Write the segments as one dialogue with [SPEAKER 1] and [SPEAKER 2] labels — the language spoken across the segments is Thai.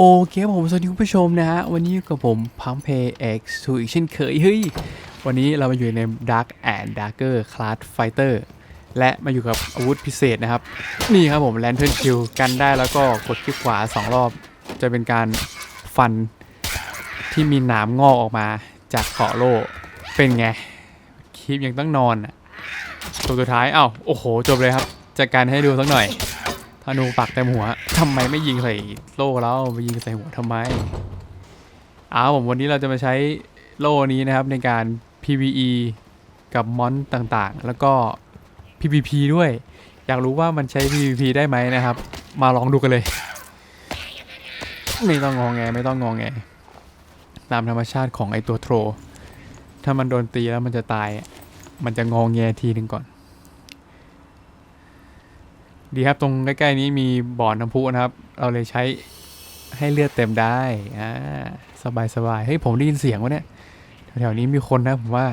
[SPEAKER 1] โอเคผมสวัสดีคุณผู้ชมนะฮะ วันนี้กับผมพัมเพย์เอ็กซ์ทูอีกเช่นเคยเฮ้ย วันนี้เรามาอยู่ใน Dark and Darker Class Fighter และมาอยู่กับอาวุธพิเศษนะครับ นี่ครับผม Lantern Shield กันได้แล้วก็กดคลิกขวา 2 รอบ จะเป็นการฟันที่มีหนามงอกออกมาจากเกาะโลเป็นไง คลิปยังต้องนอนตัวสุดท้ายเอ้าโอ้โห จบเลยครับจัดการให้ดูสักหน่อย ธนูปักเต็มหัวทำไมไม่ยิงใส่โล่แล้วไปยิงใส่หัวทำไมอ้าวผมวันนี้เราจะมาใช้โล่นี้นะครับในการ PVE กับมอนต่างๆ แล้วก็ PVP ด้วย อยากรู้ว่ามันใช้ PVP ได้ไหมนะครับ มาลองดูกันเลย ไม่ต้องงองแงไม่ต้องงองแงตามธรรมชาติของไอตัวโทร ถ้ามันโดนตีแล้วมันจะตาย มันจะงองแงทีหนึ่งก่อน ดีครับตรงใกล้ๆนี้มีบ่อน้ำพุนะครับ เราเลยใช้ให้เลือดเต็มได้อ่าสบายสบายๆเฮ้ยผมได้ยินเสียงวะเนี่ยแถวๆนี้มีคนนะผมว่า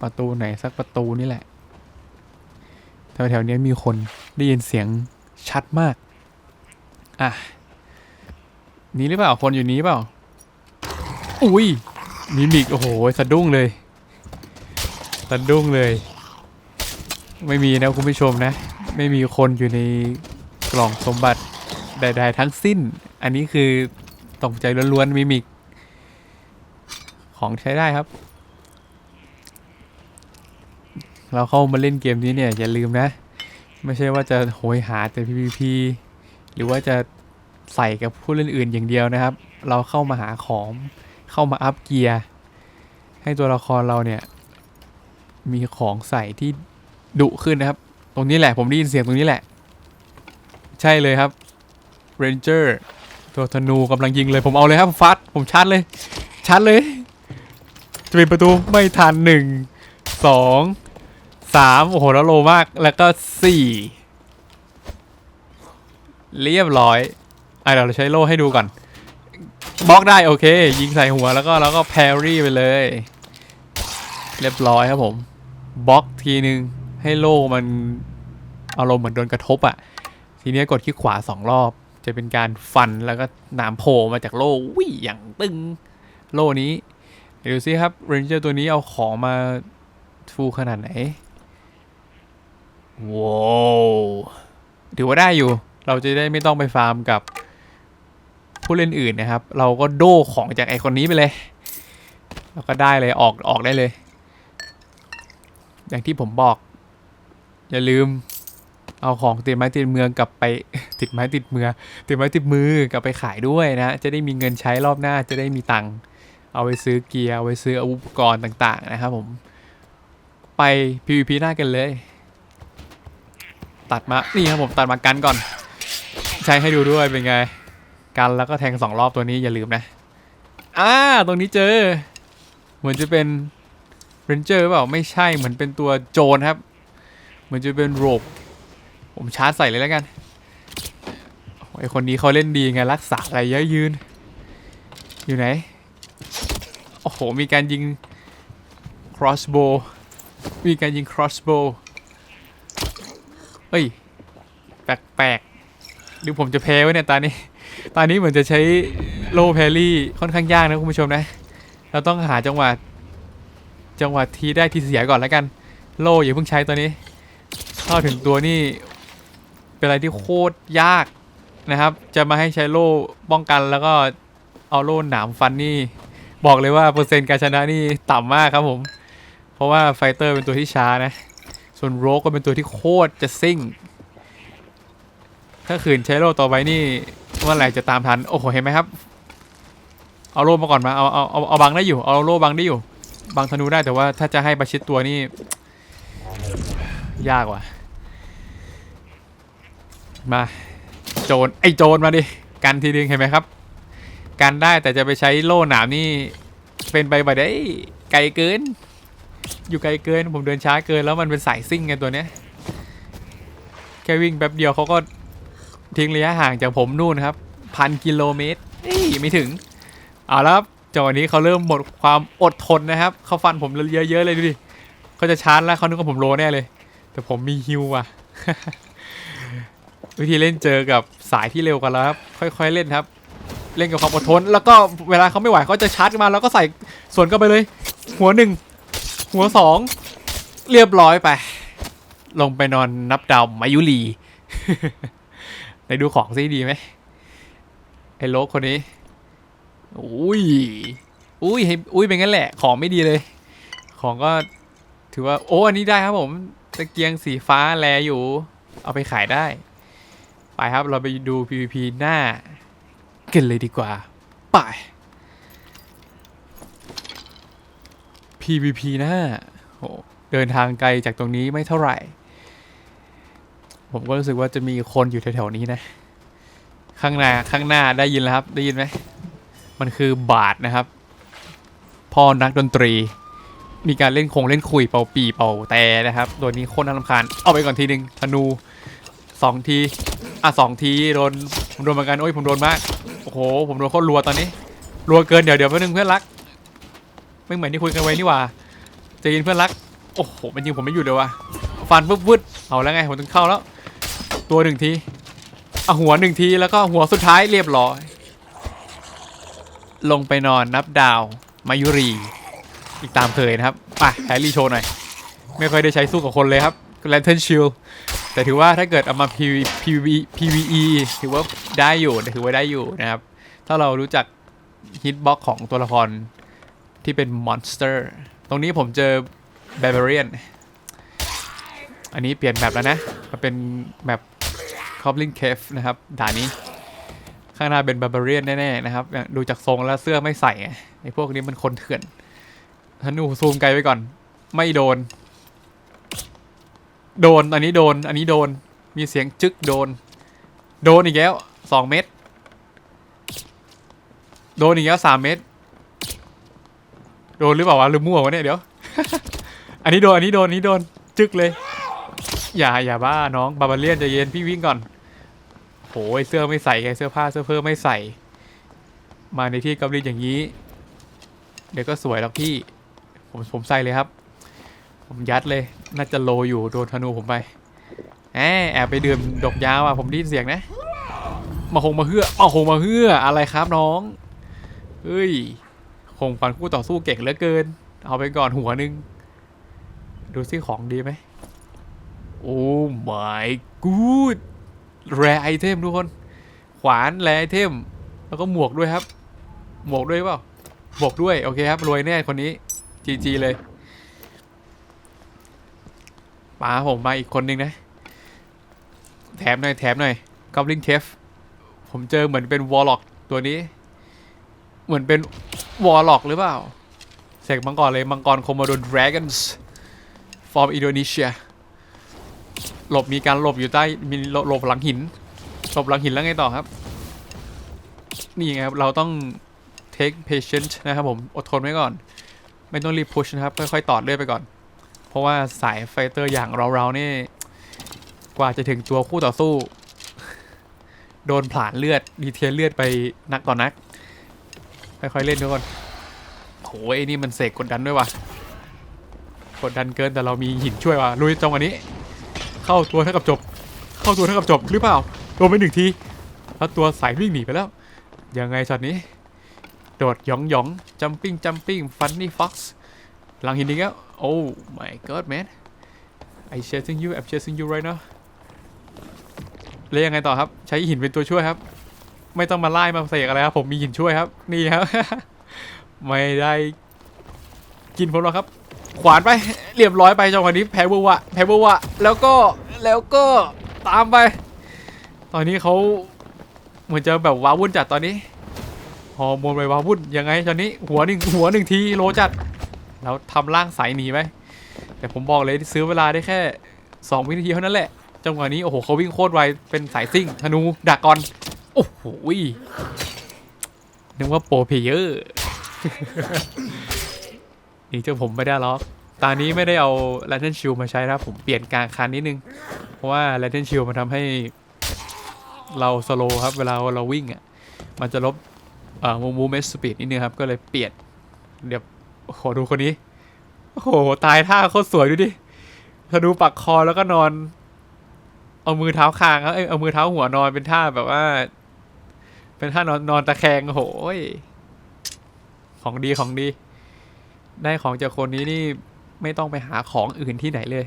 [SPEAKER 1] ประตูไหนสักประตูนี่แหละแถวๆนี้มีคนได้ยินเสียงชัดมากอะนี่หรือเปล่าคนอยู่นี้เปล่า อุ้ยมีมิกโอ้โหสะดุ้งเลยสะดุ้งเลย ไม่มีนะคุณผู้ชมนะ ไม่มีคนอยู่ในกล่องสมบัติใดๆทั้งสิ้น อันนี้คือตกใจล้วนๆมิมิกของใช้ได้ครับ เราเข้ามาเล่นเกมนี้เนี่ย อย่าลืมนะ ไม่ใช่ว่าจะโหยหาแต่ PVP หรือว่าจะใส่กับผู้เล่นอื่นอย่างเดียวนะครับ เราเข้ามาหาของเข้ามาอัพเกียร์ให้ตัวละครเราเนี่ย มีของใส่ที่ ดุขึ้นนะครับ ตรงนี้แหละผมได้ยินเสียงตรงนี้แหละ ใช่เลยครับ Ranger ตัวธนูกำลังยิงเลยผมเอาเลยครับฟัดผมชาร์จเลยชาร์จเลย จะเป็นประตูไม่ทันหนึ่งสองสามโอ้โหแล้วโลมากแล้วก็สี่เรียบร้อยอะเดี๋ยวเราใช้โล่ให้ดูก่อนบล็อกได้โอเค ยิงใส่หัวแล้วก็แล้วก็แพรรี่ไปเลย เรียบร้อยครับผมบล็อกทีนึง ให้โล่มันอารมณ์เหมือนโดนกระทบอะ่ะ ทีเนี้ยกดคลิกขวาสองรอบ จะเป็นการฟันแล้วก็หนามโผล่มาจากโล่วิ่งอย่างตึงโล่นี้เดี๋ยวดูซิครับเรนเจอร์ตัวนี้เอาของมาฟูขนาดไหนว้าวถือว่าได้อยู่ เราจะได้ไม่ต้องไปฟาร์มกับผู้เล่นอื่นนะครับ เราก็โด้ของจากไอคนนี้ไปเลยแล้วก็ได้เลยออกออกได้เลย อย่างที่ผมบอก อย่าลืม เอาของติดไม้ติดเมืองกลับไป ติดไม้ติดมือติดไม้ติดมือกลับไปขายด้วยนะ จะได้มีเงินใช้รอบหน้าจะได้มีตังค์เอาไปซื้อเกียร์เอาไปซื้ออุปกรณ์ต่าง ๆ นะครับผม ไป PVP หน้ากันเลย ตัดมานี่ครับผมตัดมากันก่อน ใช้ให้ดูด้วยเป็นไง กันแล้วก็แทงสองรอบตัวนี้อย่าลืมนะอ่าตรงนี้เจอ เหมือนจะเป็นเรนเจอร์เปล่าไม่ใช่เหมือนเป็นตัวโจรครับ มือนจะเป็นโรบผมชาร์จใส่เลยแล้วกันไอคนนี้เขาเล่นดีไงรักษาอะไรเยอะยืน อยู่ไหน โอ้โห มีการยิง crossbow มีการยิง crossbow เฮ้ย แปลกๆหรือผมจะแพ้ไว้เนี่ยตอนนี้ตอนนี้เหมือนจะใช้โลแพรี่ค่อนข้างยากนะคุณผู้ชมนะ เราต้องหาจังหวะ จังหวะทีได้ทีเสียก่อนแล้วกัน โลอย่าเพิ่งใช้ตัวนี้ เข้าถึงตัวนี่เป็นอะไรที่โคตรยากนะครับ จะมาให้ใช้โล่ป้องกันแล้วก็เอาโล่หนามฟันนี่ บอกเลยว่าเปอร์เซ็นต์การชนะนี่ต่ำมากครับผม เพราะว่าไฟเตอร์เป็นตัวที่ช้านะ ส่วนโรกก็เป็นตัวที่โคตรจะซิ่ง ถ้าขืนใช้โล่ต่อไปนี่เมื่อไหร่จะตามทัน โอ้โหเห็นไหมครับ เอาโล่มาก่อนมาเอาเอาเอาเอาบังได้อยู่ เอาโล่บังได้อยู่ บังธนูได้แต่ว่าถ้าจะให้ประชิดตัวนี่ยากว่ะ มา โจรไอโจรมาดิ กันทีนึงเห็นไหมครับ กันได้แต่จะไปใช้โล่หนามนี่ เป็นไปไปได้ไกลเกิน อยู่ไกลเกินผมเดินช้าเกินแล้วมันเป็นสายซิ่งไงตัวเนี้ยแค่วิ่งแป๊บเดียวเขาก็ทิ้งระยะห่างจากผมนู่นครับพันกิโลเมตรเอ้ยไม่ถึงเอาแล้วครับจังหวะนี้เขาเริ่มหมดความอดทนนะครับเขาฟันผมเยอะๆเลยดูดิเขาจะชาร์จแล้วเขานึกว่าผมโลแน่เลย แต่ผมมีฮิวว่ะ วิธีเล่นเจอกับสายที่เร็วกว่าแล้วครับ ค่อยๆเล่นครับ เล่นกับความอดทน แล้วก็เวลาเขาไม่ไหวเขาจะชาร์จมา แล้วก็ใส่ส่วนเข้าไปเลย หัวหนึ่งหัวสองเรียบร้อยไป ลงไปนอนนับดาวมายุรีไหนดูของซิดีไหมไอ้โลกคนนี้อุ้ยอุ้ยอุ้ยเป็นงั้นแหละของไม่ดีเลย ของก็ถือว่าโอ้อันนี้ได้ครับผมตะเกียงสีฟ้าแลอยู่ เอาไปขายได้ ไปครับเราไปดู PVP หน้ากันเลยดีกว่า ไป PVP หน้าโหเดินทางไกลจากตรงนี้ไม่เท่าไหร่ ผมก็รู้สึกว่าจะมีคนอยู่แถวๆนี้นะ ข้างหน้าข้างหน้าได้ยินแล้วครับ ได้ยินไหม มันคือบาทนะครับพ่อนักดนตรี มีการเล่นคงเล่นคุยเป่าปีเป่าแต่นะครับ ตัวนี้โคตรน่ารำคาญ เอาไปก่อนทีหนึ่งธนู สองทีอะสองทีโดนผมโดนเหมือนกันโอ้ยผมโดนมากโอ้โหผมโดนโคตรรัวตอนนี้รัวเกินเดี๋ยวเดี๋ยวแป๊บนึงเพื่อนรัก ไม่เหมือนที่คุยกันไว้นี่หว่าจะยินเพื่อนรักโอ้โหมันยิงผมไม่หยุดเลยว่ะฟันปุ๊บวึดเอาแล้วไงผมต้องเข้าแล้ว ตัวหนึ่งทีเอะหัวหนึ่งทีแล้วก็หัวสุดท้ายเรียบร้อย ลงไปนอนนับดาวมายุรีอีกตามเคยนะครับไปแฮร์รี่โชว์หน่อยไม่ค่อยได้ใช้สู้กับคนเลยครับแลนเทนชิล แต่ถือว่าถ้าเกิดเอามา PV PVE ถือว่าได้อยู่ถือว่าได้อยู่นะครับ ถ้าเรารู้จักฮิตบ็อกของตัวละครที่เป็นมอนสเตอร์ตรงนี้ผมเจอ Barbarian อันนี้เปลี่ยนแบบแล้วนะมาเป็นแบบ Goblin Cave นะครับด่านนี้ ข้างหน้าเป็น Barbarian แน่ๆนะครับ ดูจากทรงแล้วเสื้อไม่ใส่ไงไอ้พวกนี้มันคนเถื่อนธนูซูมไกลไว้ก่อน ไม่โดน โดน อันนี้โดน อันนี้โดน มีเสียงจึกโดน โดนอีกแล้วสองเม็ด โดนอีกแล้วสามเม็ด โดนหรือเปล่าวะหรือมั่ววะเนี่ยเดี๋ยว อันนี้โดน อันนี้โดน อันนี้โดน จึกเลย อย่า อย่าบ้าน้อง บาบาเลียนจะเย็น พี่วิ่งก่อนโหยเสื้อไม่ใส่ไงเสื้อผ้าเสื้อเพิ่มไม่ใส่ มาในที่กำลินอย่างนี้ เดี๋ยวก็สวยแล้วพี่ ผมผมใส่เลยครับ ผมยัดเลย น่าจะโลอยู่โดนธนูผมไปแอบแอบไปดื่มดอกยาวอะผมได้ยินเสียงนะ มาคงมาเฮือมาคงมาเฮืออะไรครับน้องเฮ้ยคงฟันคู่ต่อสู้เก่งเหลือเกิน เอาไปก่อนหัวหนึง ดูซิของดีไหมโอ้ my good แรไอเทมทุกคน ขวานแรไอเทม แล้วก็หมวกด้วยครับ หมวกด้วยเปล่าหมวกด้วย โอเคครับ รวยแน่คนนี้ จีจีเลย ป้าผมมาอีกคนนึงนะ แถมหน่อยแถมหน่อยก o บลิ n เคฟผมเจอเหมือนเป็นวอลล็อกตัวนี้ เหมือนเป็นวอลล็อกหรือเปล่าเสกมังกรเลยมังกรโคโมโดดราก้อนส์ฟอร์มอินโดนีเซียหลบมีการหลบอยู่ใต้มีหลบหลังหินหลบหลังหินแล้วไงต่อครับ นี่ไงครับ เราต้อง take patient นะครับผม อดทนไว้ก่อน ไม่ต้องรีบพุชนะครับ ค่อย ๆ ตอดเลือดไปก่อน เพราะว่าสายไฟเตอร์อย่างเราๆนี่ กว่าจะถึงตัวคู่ต่อสู้ โดนผลาญเลือด ดีเทลเลือดไปนักต่อนนัก ค่อยๆเล่นทุกคนโหไอ้นี่มันเสกกดดันด้วยว่ะ กดดันเกินแต่เรามีหินช่วยว่ะลุยจังหวะนี้ เข้าตัวเท่ากับจบ เข้าตัวเท่ากับจบหรือเปล่าโดนไปหนึ่งทีแล้วตัวสายวิ่งหนีไปแล้ว ยังไงช็อตนี้ โดดหยองหยองจัมปิ้งจัมปิ้งฟันนี่ฟ็อกซ์ หลังหินอีกแล้วโอ้ my god man I chasing you I'm chasing you right now แล้วยังไงต่อครับ ใช้หินเป็นตัวช่วยครับ ไม่ต้องมาไล่มาเสกอะไรครับ ผมมีหินช่วยครับ นี่ครับ ไม่ได้กินผมหรอกครับ ขวานไป เรียบร้อยไปจังหวะนี้แพ้เวอร์วะแพ้เวอร์วะแล้วก็ แล้วก็ตามไป ตอนนี้เขาเหมือนจะแบบว้าวุ่นจัดตอนนี้ฮอร์โมนไปว้าวุ่นยังไงตอนนี้ หัวหนึ่งหัวหนึ่งทีโลจัด แล้วทำร่างใสหนีไปแต่ผมบอกเลยซื้อเวลาได้แค่ 2 วินาทีเท่านั้นแหละ จังหวะนี้โอ้โหเขาวิ่งโคตรไว เป็นสายซิ่งธนูดักก่อน โอ้โหนึกว่าโปรเพเยอร์นี่เจ้าผมไม่ได้หรอกตอนนี้ไม่ได้เอา l a n t e r n Shield มาใช้นะครับผมเปลี่ยนกลางคันนิดนึง เพราะว่า l a n t e r n Shield มันทำให้เราสโลครับ เวลาเราวิ่งอะ มันจะลบเอ่อ movement speed นิดนึงครับ ก็เลยเปลี่ยนเดี๋ยว โอ้โหดูคนนี้ โอ้โห ตายท่าโคตรสวยดูดิธนูปักคอแล้วก็นอน เอามือเท้าคางครับเอ้ยเอามือเท้าหัวนอนเป็นท่าแบบว่า เป็นท่านอนนอนตะแคงโอ้โหยของดีของดี ได้ของจากคนนี้นี่ไม่ต้องไปหาของอื่นที่ไหนเลย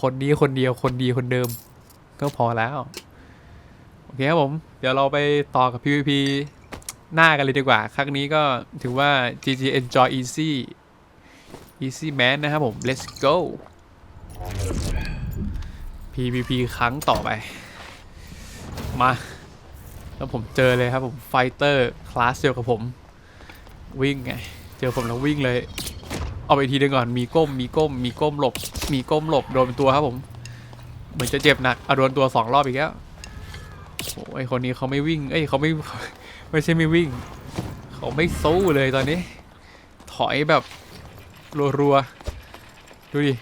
[SPEAKER 1] คนนี้คนเดียวคนดีคนเดิม ก็พอแล้ว โอเคครับผม เดี๋ยวเราไปต่อกับ PVP หน้ากันเลยดีกว่า ครั้งนี้ก็ถือว่า GG Enjoy Easy Easy Man นะครับผม let's go PVP ครั้งต่อไป มา แล้วผมเจอเลยครับผมไฟเตอร์คลาสเดียวกับผม วิ่งไง เจอผมแล้ววิ่งเลย เอาไปทีเดียวก่อน มีก้ม มีก้ม มีก้มหลบ มีก้มหลบ โดนตัวครับผม เหมือนจะเจ็บหนักเอาโดนตัวสองรอบอีกแล้วโอ้ยคนนี้เขาไม่วิ่ง เอ้ยเขาไม่ ไม่ใช่ไม่วิ่ง เขาไม่สู้เลยตอนนี้ ถอยแบบรัวๆ ดูดิ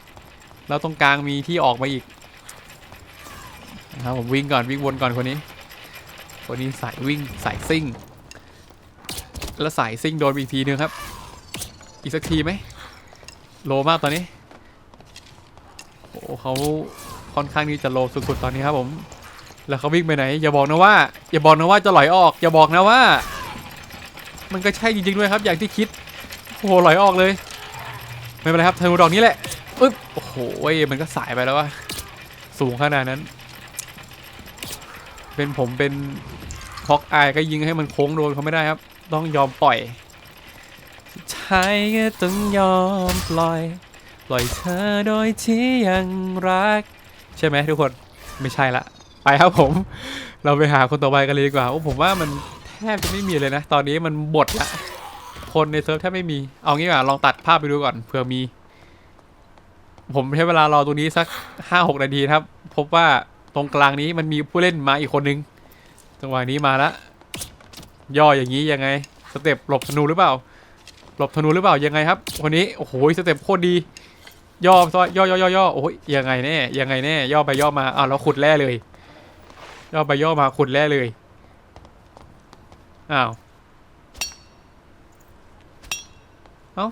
[SPEAKER 1] แล้วตรงกลางมีที่ออกมาอีกนะครับผมวิ่งก่อนวิ่งวนก่อนคนนี้ คนนี้สายวิ่งสายซิ่ง แล้วสายซิ่งโดนอีกทีนึงครับ อีกสักทีไหมโลมากตอนนี้ โอ้เขาค่อนข้างที่จะโลสุดๆตอนนี้ครับผม แล้วเขาวิ่งไปไหน อย่าบอกนะว่า อย่าบอกนะว่าจะไหลออก อย่าบอกนะว่า มันก็ใช่จริงๆด้วยครับ อย่างที่คิด โอ้โหไหลออกเลย ไม่เป็นไรครับธนูดอกนี้แหละอึ๊บโอ้โหมันก็สายไปแล้วว่าสูงขนาดนั้น เป็นผมเป็นฮอกอายก็ยิงให้มันโค้งโดนเขาไม่ได้ครับ ต้องยอมปล่อยสุดท้ายก็ต้องยอมปล่อย ปล่อยเธอโดยที่ยังรัก ใช่ไหมทุกคนไม่ใช่ละ ไปครับผม เราไปหาคนต่อไปกันเลยดีกว่า โอ้ผมว่ามันแทบจะไม่มีเลยนะ ตอนนี้มันบดละคนในเซิร์ฟแทบไม่มี เอางี้ก่อนลองตัดภาพไปดูก่อนเผื่อมี ผมใช้เวลารอตรงนี้สักห้าหกนาทีครับ พบว่าตรงกลางนี้มันมีผู้เล่นมาอีกคนนึง จังหวะนี้มาละย่ออย่างนี้ยังไง สเต็ปหลบธนูหรือเปล่า หลบธนูหรือเปล่ายังไงครับคนนี้โอ้โหสเต็ปโคตรดี ย่อย่อย่อย่อย่อโอ้ยยังไงแน่ยังไงแน่ย่อไปย่อมาอ้าวแล้วขุดแร่เลย ย่อไปย่อมาขุดแร่เลย อ้าว เอ้า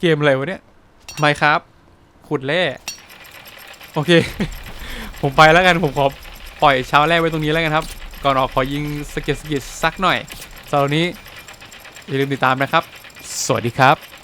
[SPEAKER 1] เกมอะไรวะเนี่ยไม่ครับขุดแร่โอเค ผมไปแล้วกันผมขอปล่อยเช้าแรกไว้ตรงนี้แล้วกันครับ ก่อนออกขอยิงสเก็ตสกิดสักหน่อยสำหรับนี้อย่าลืมติดตามนะครับ สวัสดีครับ